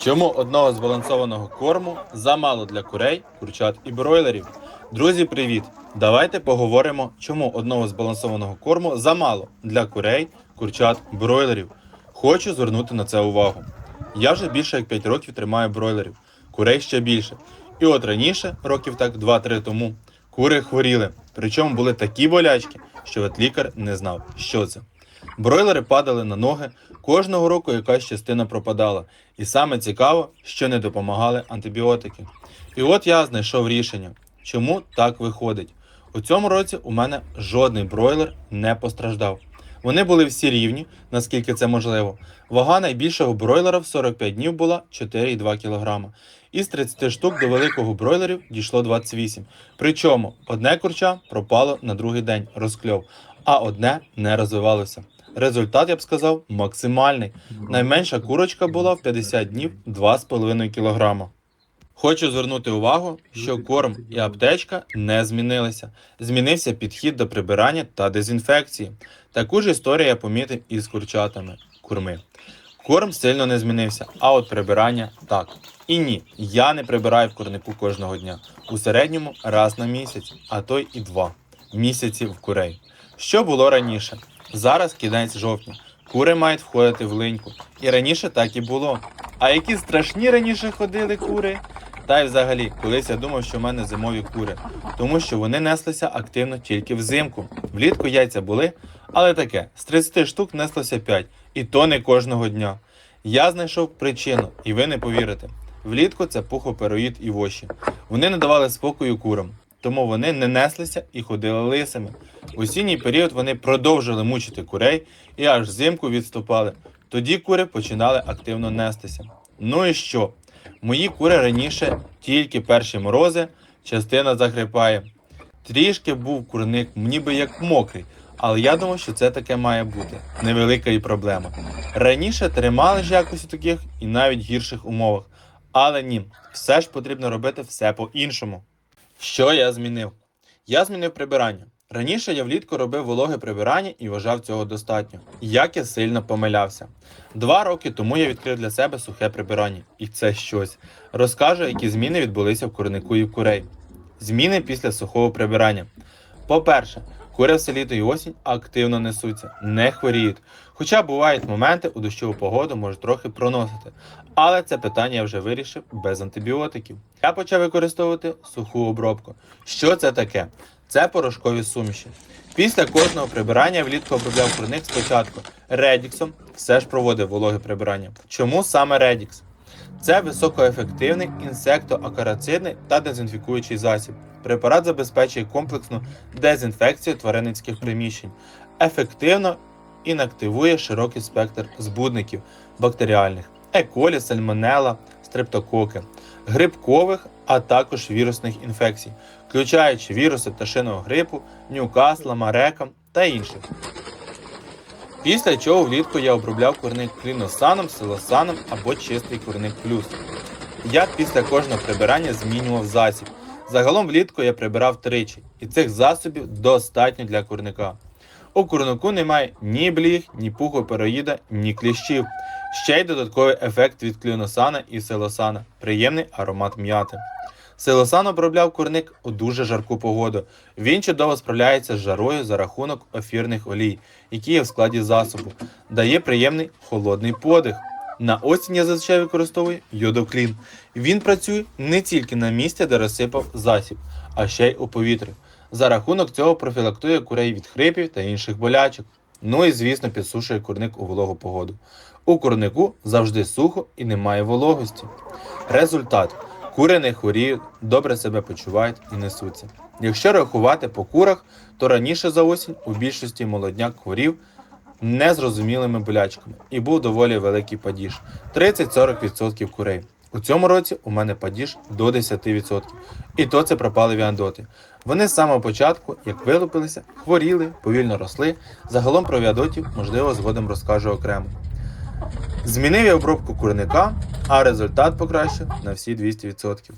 Чому одного збалансованого корму замало для курей, курчат і бройлерів? Друзі, привіт! Давайте поговоримо, чому одного збалансованого корму замало для курей, курчат, бройлерів. Хочу звернути на це увагу. Я вже більше як 5 років тримаю бройлерів, курей ще більше. І от раніше, років так 2-3 тому, кури хворіли. Причому були такі болячки, що ветлікар не знав, що це. Бройлери падали на ноги, кожного року якась частина пропадала. І саме цікаво, що не допомагали антибіотики. І от я знайшов рішення, чому так виходить. У цьому році у мене жодний бройлер не постраждав. Вони були всі рівні, наскільки це можливо. Вага найбільшого бройлера в 45 днів була 4,2 кг. Із 30 штук до великого бройлерів дійшло 28. Причому одне курча пропало на другий день розкльов, а одне не розвивалося. Результат, я б сказав, максимальний. Найменша курочка була в 50 днів 2,5 кг. Хочу звернути увагу, що корм і аптечка не змінилися. Змінився підхід до прибирання та дезінфекції. Таку ж історію я помітив і з курчатами курми. Корм сильно не змінився, а от прибирання так. І ні, я не прибираю в курнику кожного дня. У середньому раз на місяць, а то й і два місяці в курей. Що було раніше? Зараз кінець жовтня. Кури мають входити в линьку. І раніше так і було. А які страшні раніше ходили кури? Та й взагалі, колись я думав, що в мене зимові кури, тому що вони неслися активно тільки взимку. Влітку яйця були, але таке, з 30 штук неслося 5, і то не кожного дня. Я знайшов причину, і ви не повірите. Влітку це пухопероїд і воші. Вони не давали спокою курам, тому вони не неслися і ходили лисими. У осінній період вони продовжили мучити курей і аж взимку відступали. Тоді кури починали активно нестися. Ну і що? Мої кури раніше тільки перші морози, частина загрипає. Трішки був курник, ніби як мокрий, але я думав, що це таке має бути. Невелика і проблема. Раніше тримали ж якось у таких і навіть гірших умовах. Але ні, все ж потрібно робити все по-іншому. Що я змінив? Я змінив прибирання. Раніше я влітку робив вологе прибирання і вважав цього достатньо. Як я сильно помилявся. Два роки тому я відкрив для себе сухе прибирання, і це щось. Розкажу, які зміни відбулися в курнику і в курей. Зміни після сухого прибирання. По-перше, кури все літо і осінь активно несуться, не хворіють. Хоча бувають моменти у дощову погоду можуть трохи проносити. Але це питання я вже вирішив без антибіотиків. Я почав використовувати суху обробку. Що це таке? Це порошкові суміші. Після кожного прибирання влітку обробляв курник спочатку редіксом, все ж проводив вологе прибирання. Чому саме редікс? Це високоефективний інсектоакарацидний та дезінфікуючий засіб. Препарат забезпечує комплексну дезінфекцію тваринницьких приміщень, ефективно інактивує широкий спектр збудників бактеріальних, еколі, сальмонела, стрептококи, грибкових, а також вірусних інфекцій, включаючи віруси пташиного грипу, ньюкасла, марека та інших. Після чого влітку я обробляв курник кліносаном, силосаном або чистий курник плюс. Я після кожного прибирання змінював засіб. Загалом влітку я прибирав тричі, і цих засобів достатньо для курника. У курнику немає ні бліг, ні пухопероїда, ні кліщів. Ще й додатковий ефект від кліносана і селосана, приємний аромат м'яти. Селосан обробляв курник у дуже жарку погоду. Він чудово справляється з жарою за рахунок ефірних олій, які є в складі засобу, дає приємний холодний подих. На осінь я зазвичай використовую йодоклін. Він працює не тільки на місці, де розсипав засіб, а ще й у повітрі. За рахунок цього профілактує курей від хрипів та інших болячок. Ну і звісно підсушує курник у вологу погоду. У курнику завжди сухо і немає вологості. Результат. Кури не хворіють, добре себе почувають і несуться. Якщо рахувати по курах, то раніше за осінь у більшості молодняк хворів незрозумілими болячками і був доволі великий падіж 30-40% курей. У цьому році у мене падіж до 10%. І то це пропали віандоти. Вони з самого початку, як вилупилися, хворіли, повільно росли. Загалом про віадотів, можливо, згодом розкажу окремо. Змінив я обробку курника, а результат покращив на всі 200%.